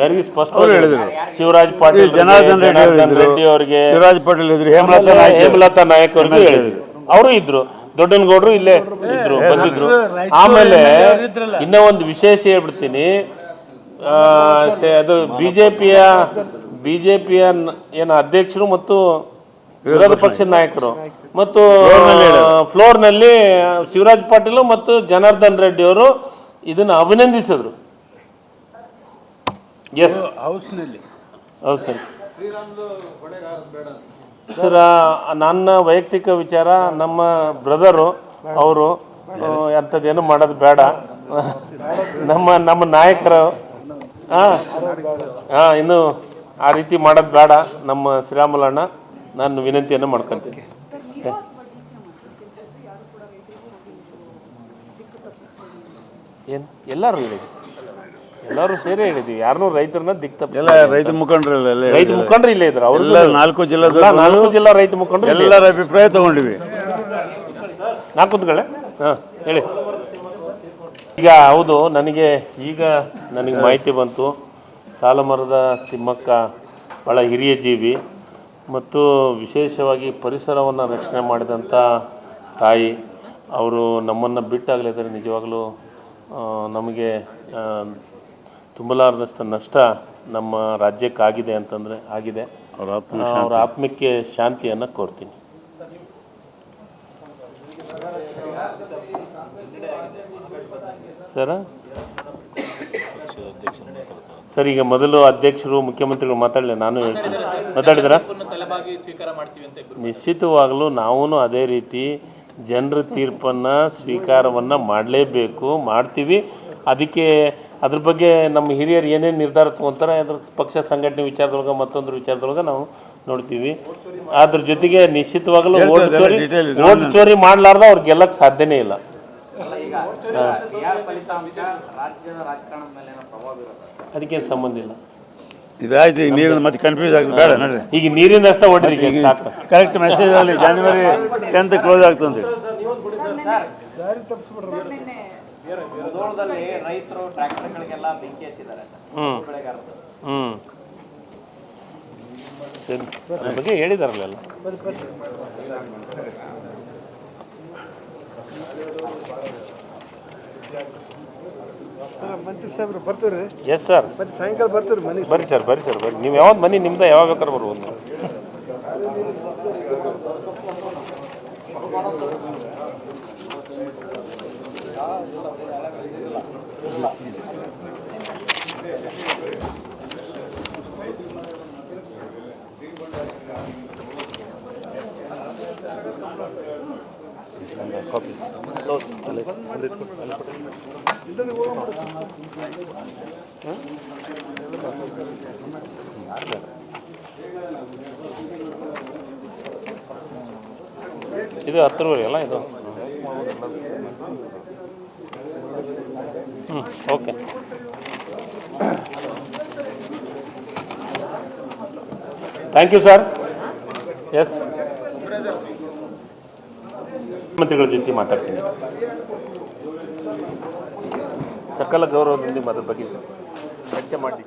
ಯಾರಿಗೆ ಸ್ಪಷ್ಟವಾಗಿ ಹೇಳಿದ್ರು. ಶಿವರಾಜ್ ಪಾಟೀಲ್ ಜನಾರ್ದನ್ ರೆಡ್ಡಿ ಅವರಿಗೆ ಶಿವರಾಜ್ ಪಾಟೀಲ್ ಇದ್ರು ಹೇಮಲತಾ ನಾಯಕ್ ಹೇಮಲತಾ ನಾಯಕ್ ಅವ್ರಿಗೆ ಹೇಳಿದ್ರು. ಅವರು ಇದ್ರು. ದೊಡ್ಡನಗೌಡರು ಇಲ್ಲೇ ಇದ್ರು ಬಂದಿದ್ರು. ಆಮೇಲೆ ಇನ್ನ ಒಂದು ವಿಶೇಷ ಹೇಳ್ಬಿಡ್ತೀನಿ. ಅದು ಬಿಜೆಪಿಯ ಬಿಜೆಪಿಯ ಏನು ಅಧ್ಯಕ್ಷರು ಮತ್ತು ವಿರೋಧ ಪಕ್ಷದ ನಾಯಕರು. ಮತ್ತು ಫ್ಲೋರ್ನಲ್ಲಿ ಶಿವರಾಜ್ ಪಾಟೀಲ್ ಮತ್ತು ಜನಾರ್ದನ್ ರೆಡ್ಡಿ ಅವರು ಇದನ್ನು ಅಭಿನಂದಿಸಿದ್ರು. ಎಸ್ ಹೌಸ್ನಲ್ಲಿ ಹೌದು ಸರ್ ಸರ್ ನನ್ನ ವೈಯಕ್ತಿಕ ವಿಚಾರ ನಮ್ಮ ಬ್ರದರು ಅವರು ಅಂಥದ್ದೇನು ಮಾಡೋದು ಬೇಡ. ನಮ್ಮ ನಮ್ಮ ನಾಯಕರು ಹಾಂ ಹಾಂ ಇನ್ನು ಆ ರೀತಿ ಮಾಡೋದು ಬೇಡ. ನಮ್ಮ ಶ್ರೀರಾಮುಲಣ್ಣ ನಾನು ವಿನಂತಿಯನ್ನು ಮಾಡ್ಕೊತೀನಿ. ಏನು? ಎಲ್ಲರೂ ಹೇಳಿದ್ವಿ ಎಲ್ಲರೂ ಸೇರಿ ಹೇಳಿದ್ವಿ. ಯಾರನ್ನೂ ರೈತರನ್ನ ದಿಕ್ ಎಲ್ಲ ರೈತ ಮುಖಂಡರೆಲ್ಲ ರೈತ ಮುಖಂಡರು ಇಲ್ಲೇ ಇದ್ರು. ಅವ್ರೆಲ್ಲ ನಾಲ್ಕು ಜಿಲ್ಲಾ ನಾಲ್ಕು ಜಿಲ್ಲಾ ರೈತ ಮುಖಂಡರು ಎಲ್ಲರ ಅಭಿಪ್ರಾಯ ತಗೊಂಡಿವಿ. ನಾಲ್ಕು ಕೂತ್ಕೊಳ್ಳೆ ಹಾಂ. ಹೇಳಿ. ಈಗ ಹೌದು ನನಗೆ ಈಗ ನನಗೆ ಮಾಹಿತಿ ಬಂತು. ಸಾಲಮರದ ತಿಮ್ಮಕ್ಕ ಭಾಳ ಹಿರಿಯ ಜೀವಿ ಮತ್ತು ವಿಶೇಷವಾಗಿ ಪರಿಸರವನ್ನು ರಕ್ಷಣೆ ಮಾಡಿದಂಥ ತಾಯಿ. ಅವರು ನಮ್ಮನ್ನು ಬಿಟ್ಟಾಗಲಿದ್ದಾರೆ ನಿಜವಾಗಲೂ ನಮಗೆ ತುಂಬಲಾರದಷ್ಟು ನಷ್ಟ ನಮ್ಮ ರಾಜ್ಯಕ್ಕಾಗಿದೆ ಅಂತಂದರೆ ಆಗಿದೆ. ಅವ್ರ ಆತ್ಮ ಅವರ ಆತ್ಮಕ್ಕೆ ಶಾಂತಿಯನ್ನು ಕೋರ್ತೀನಿ. ಸರ? ಸರ್ ಈಗ ಮೊದಲು ಅಧ್ಯಕ್ಷರು ಮುಖ್ಯಮಂತ್ರಿಗಳು ಮಾತಾಡಲಿ ನಾನು ಹೇಳ್ತೀನಿ. ಮಾತಾಡಿದ್ರ? ನಿಶ್ಚಿತವಾಗಲೂ ನಾವೂ ಅದೇ ರೀತಿ ಜನರ ತೀರ್ಪನ್ನು ಸ್ವೀಕಾರವನ್ನು ಮಾಡಲೇಬೇಕು ಮಾಡ್ತೀವಿ. ಅದಕ್ಕೆ ಅದ್ರ ಬಗ್ಗೆ ನಮ್ಮ ಹಿರಿಯರು ಏನೇನು ನಿರ್ಧಾರ ತೊಗೊತಾರೆ ಅದ್ರ ಪಕ್ಷ ಸಂಘಟನೆ ವಿಚಾರದೊಳಗೆ ಮತ್ತೊಂದು ವಿಚಾರದೊಳಗೆ ನಾವು ನೋಡ್ತೀವಿ. ಅದ್ರ ಜೊತೆಗೆ ನಿಶ್ಚಿತವಾಗಲೂ ಓಟ್ ಚೋರಿ ಓಟ್ ಚೋರಿ ಮಾಡಲಾರ್ದ ಅವ್ರು ಗೆಲ್ಲಕ್ಕೆ ಸಾಧ್ಯನೇ ಇಲ್ಲ. ಅದಕ್ಕೇನು ಸಂಬಂಧ ಇಲ್ಲ. ಇದಾಯ್ತು ಈಗ ನೀರಿನ ಮತ್ತೆ ಕನ್ಫ್ಯೂಸ್ ಆಗ್ತದೆ ಬೇಡ ನೋಡ್ರಿ. ಈಗ ನೀರಿನ ಅಷ್ಟ ಹೊಡ್ರಿ ಈಗ ಸಾಕು. ಕರೆಕ್ಟ್ ಮೆಸೇಜ್ ಅಲ್ಲಿ ಜನವರಿ ಟೆಂತ್ ಕ್ಲೋಸ್ ಆಗ್ತದೆ ಮುಧೋಳದಲ್ಲಿ ರೈತರು ಟ್ರ್ಯಾಕ್ಟರ್ಗಳಿಗೆಲ್ಲ ಬೆಂಕಿ ಹಚ್ಚಿದ್ದಾರೆ ಹ್ಮ್. ಬೆಳೆಗಾರರು. ಹ್ಮ್. ಸರಿ. ಅದ್ರ ಬಗ್ಗೆ ಹೇಳಿದಾರಲ್ಲ ಎಲ್ಲ. ಮಂತ್ರಿ ಸಾಹೇಬ್ರು ಬರ್ತೀರಿ ಎಸ್ ಸರ್ ಮತ್ತೆ ಸಾಯಂಕಾಲ ಬರ್ತೀರಿ ಮನೆ ಬರ್ರಿ ಸರ್ ಬರ್ರಿ ಸರ್ ಬರ್ರಿ. ನೀವು ಯಾವಾಗ ಮನೆ ನಿಮ್ದು ಯಾವಾಗ ಬೇಕಾದ್ರೆ ಬರ್ಬೋದು. ನೀವು ಕಾಪಿ ಕ್ಲೋಸ್ ಅಲ್ಲಿ ಅಲ್ಲಿ ಹಾಂ ಇದು ಹತ್ತರವರೆಗೆ ಅಲ್ಲ ಇದು? ಹ್ಞೂ okay. Thank you sir yes ಮುಖ್ಯಮಂತ್ರಿಗಳ ಜೊತೆ ಮಾತಾಡ್ತೀನಿ ಸರ್ ಸಕಲ ಗೌರವದಿಂದ ಅದ್ರ ಬಗ್ಗೆ ಚರ್ಚೆ ಮಾಡಿ